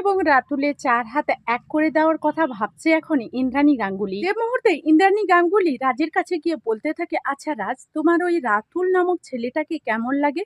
এবং রাতুলের চার হাত এক করে দেওয়ার কথা ভাবছে এখন ইন্দ্রাণী গাঙ্গুলি। যে মুহূর্তে ইন্দ্রাণী গাঙ্গুলি রাজের কাছে গিয়ে বলতে থাকে আচ্ছা রাজ, তোমার ওই রাতুল নামক ছেলেটাকে কেমন লাগে?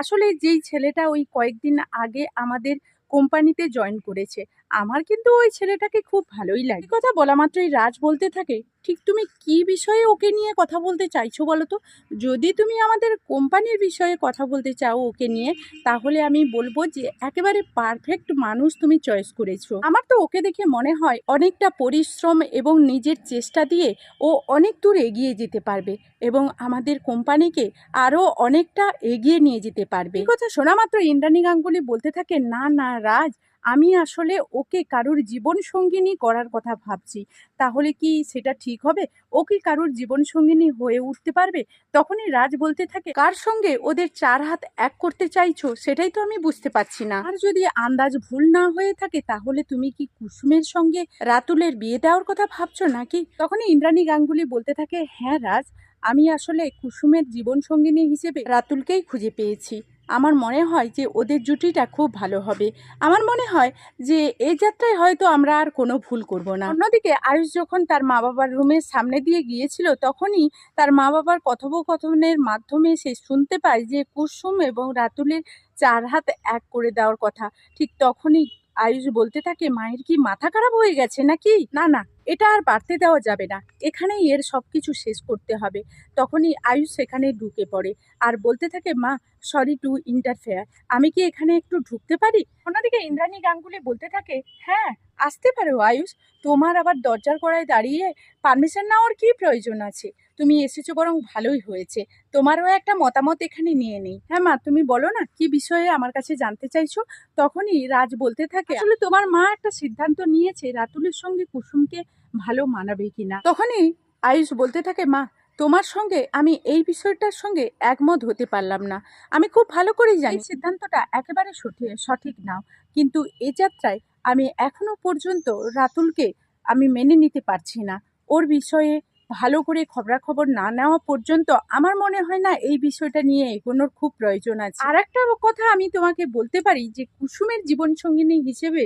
আসলে যেই ছেলেটা ওই কয়েকদিন আগে আমাদের কোম্পানিতে জয়েন করেছে, আমার কিন্তু ওই ছেলেটাকে খুব ভালোই লাগে। কথা বলা মাত্রই রাজ বলতে থাকে ঠিক তুমি কি বিষয়ে ওকে নিয়ে কথা বলতে চাইছো বলো তো? যদি তুমি আমাদের কোম্পানির বিষয়ে কথা বলতে চাও ওকে নিয়ে, তাহলে আমি বলব যে একেবারে পারফেক্ট মানুষ তুমি চয়েস করেছ। আমার তো ওকে দেখে মনে হয় অনেকটা পরিশ্রম এবং নিজের চেষ্টা দিয়ে ও অনেক দূর এগিয়ে যেতে পারবে এবং আমাদের কোম্পানিকে আরও অনেকটা এগিয়ে নিয়ে যেতে পারবে। কথা শোনা মাত্র ইন্দ্রাণী গাঙ্গুলি বলতে থাকে, না না, রাজ আমি আসলে ওকে কারুর জীবন সঙ্গিনী করার কথা ভাবছি। তাহলে কি সেটা ঠিক হবে? ও কি কারুর জীবন সঙ্গিনী হয়ে উঠতে পারবে? তখনই রাজ বলতে থাকে, কার সঙ্গে ওদের চার হাত এক করতে চাইছো? সেটাই তো আমি বুঝতে পারছি না। আর যদি আন্দাজ ভুল না হয়ে থাকে, তাহলে তুমি কি কুসুমের সঙ্গে রাতুলের বিয়ে দেওয়ার কথা ভাবছ নাকি? তখনই ইন্দ্রাণী গাঙ্গুলি বলতে থাকে হ্যাঁ রাজ, আমি আসলে কুসুমের জীবন সঙ্গিনী হিসেবে রাতুলকেই খুঁজে পেয়েছি। আমার মনে হয় যে ওদের জুটিটা খুব ভালো হবে। আমার মনে হয় যে এই যাত্রায় হয়তো আমরা আর কোনো ভুল করব না। অন্যদিকে আয়ুষ যখন তার মা বাবার রুমের সামনে দিয়ে গিয়েছিল তখনই তার মা বাবার কথোপকথনের মাধ্যমে সে শুনতে পায় যে কুসুম এবং রাতুলের চার হাত এক করে দেওয়ার কথা। ঠিক তখনই আয়ুষ বলতে থাকে মায়ের কি মাথা খারাপ হয়ে গেছে নাকি? না না এটা আর বাড়তে দেওয়া যাবে না। এখানেই এর সব কিছু শেষ করতে হবে। তখনই আয়ুষ সেখানে ঢুকে পড়ে। আর বলতে থাকে, মা সরি টু ইন্টারফেয়ার আমি কি এখানে একটু ঢুকতে পারি? অন্যদিকে ইন্দ্রাণী গাঙ্গুলি বলতে থাকে হ্যাঁ আসতে পারো, আয়ুষ। তোমার আবার দরজার কড়ায় দাঁড়িয়ে পারমিশন নেওয়ার কি প্রয়োজন আছে? তুমি এসেছ বরং ভালোই হয়েছে। তোমারও একটা মতামত এখানে নিয়ে নেই। হ্যাঁ মা, তুমি বলো না, কি বিষয়ে আমার কাছে জানতে চাইছো? তখনই রাজ বলতে থাকে, আসলে তোমার মা একটা সিদ্ধান্ত নিয়েছে রাতুলের সঙ্গে কুসুমকে ভালো মানাবে কিনা। তখনই আয়ুষ বলতে থাকে, মা তোমার সঙ্গে আমি এই বিষয়টার সঙ্গে একমত হতে পারলাম না। আমি খুব ভালো করেই জানি। সিদ্ধান্তটা একেবারে সঠিক সঠিক নাও কিন্তু এ যাত্রায় আমি এখনও পর্যন্ত রাতুলকে আমি মেনে নিতে পারছি না। ওর বিষয়ে ভালো করে খবরাখবর না নেওয়া পর্যন্ত আমার মনে হয় না এই বিষয়টা নিয়ে এগোনোর খুব প্রয়োজন আছে। আর একটা কথা আমি তোমাকে বলতে পারি যে কুসুমের জীবন সঙ্গিনী হিসেবে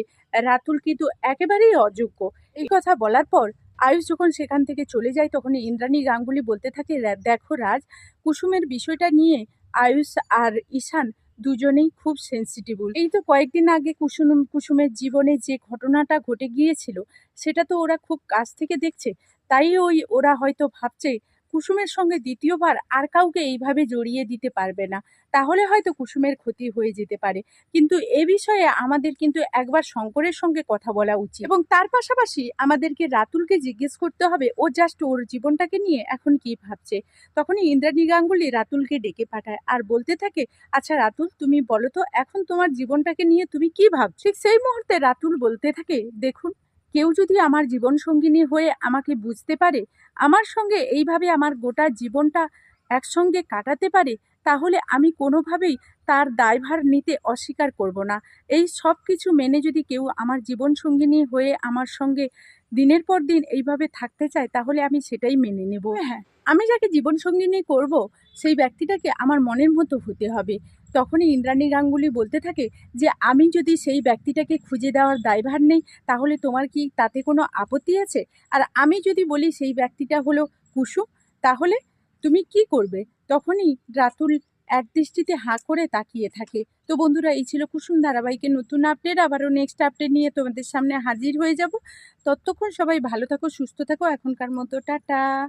রাতুল কিন্তু একেবারেই অযোগ্য। এই কথা বলার পর আয়ুষ যখন সেখান থেকে চলে যায় তখন ইন্দ্রাণী গাঙ্গুলি বলতে থাকে দেখো রাজ, কুসুমের বিষয়টা নিয়ে আয়ুষ আর ঈশান দুজনেই খুব সেন্সিটিভুল এই তো কয়েকদিন আগে কুসুম, কুসুমের জীবনে যে ঘটনাটা ঘটে গিয়েছিল, সেটা তো ওরা খুব কাছ থেকে দেখছে। তাই ওই, ওরা হয়তো ভাবছে কুসুমের সঙ্গে দ্বিতীয়বার আর কাউকে এইভাবে জড়িয়ে দিতে পারবে না। তাহলে হয়তো কুসুমের ক্ষতি হয়ে যেতে পারে। কিন্তু এ বিষয়ে আমাদের কিন্তু একবার শঙ্করের সঙ্গে কথা বলা উচিত। এবং তার পাশাপাশি আমাদেরকে রাতুলকে জিজ্ঞেস করতে হবে, ও জাস্ট ওর জীবনটাকে নিয়ে এখন কি ভাবছে? তখনই ইন্দ্রাণী গাঙ্গুলি রাতুলকে ডেকে পাঠায় আর বলতে থাকে আচ্ছা রাতুল, তুমি বলো তো, এখন তোমার জীবনটাকে নিয়ে তুমি কি ভাবছ? সেই মুহূর্তে রাতুল বলতে থাকে, দেখুন কেউ যদি আমার জীবন সঙ্গিনী হয়ে আমাকে বুঝতে পারে, আমার সঙ্গে এইভাবে আমার গোটা জীবনটা একসঙ্গে কাটাতে পারে, তাহলে আমি কোনোভাবেই তার দায়ভার নিতে অস্বীকার করব না। এই সব কিছু মেনে যদি কেউ আমার জীবন সঙ্গিনী হয়ে আমার সঙ্গে দিনের পর দিন এইভাবে থাকতে চায় তাহলে আমি সেটাই মেনে নেব। হ্যাঁ আমি যাকে জীবন সঙ্গিনী করব সেই ব্যক্তিটাকে আমার মনের মতো হতে হবে। তখনই ইন্দ্রাণী গাঙ্গুলি বলতে থাকে যে আমি যদি সেই ব্যক্তিটাকে খুঁজে দেওয়ার দায়ভার নেই তাহলে তোমার কি তাতে কোনো আপত্তি আছে? আর আমি যদি বলি সেই ব্যক্তিটা হলো কুসুম তাহলে তুমি কি করবে? তখনই রাতুল এক দৃষ্টিতে হাঁ করে তাকিয়ে থাকে। তো বন্ধুরা, এই ছিল কুসুম ধারাবাহিকের নতুন আপডেট আবারও নেক্সট আপডেট নিয়ে তোমাদের সামনে হাজির হয়ে যাব। ততক্ষণ সবাই ভালো থাকো, সুস্থ থাকো। এখনকার মতো টাটা।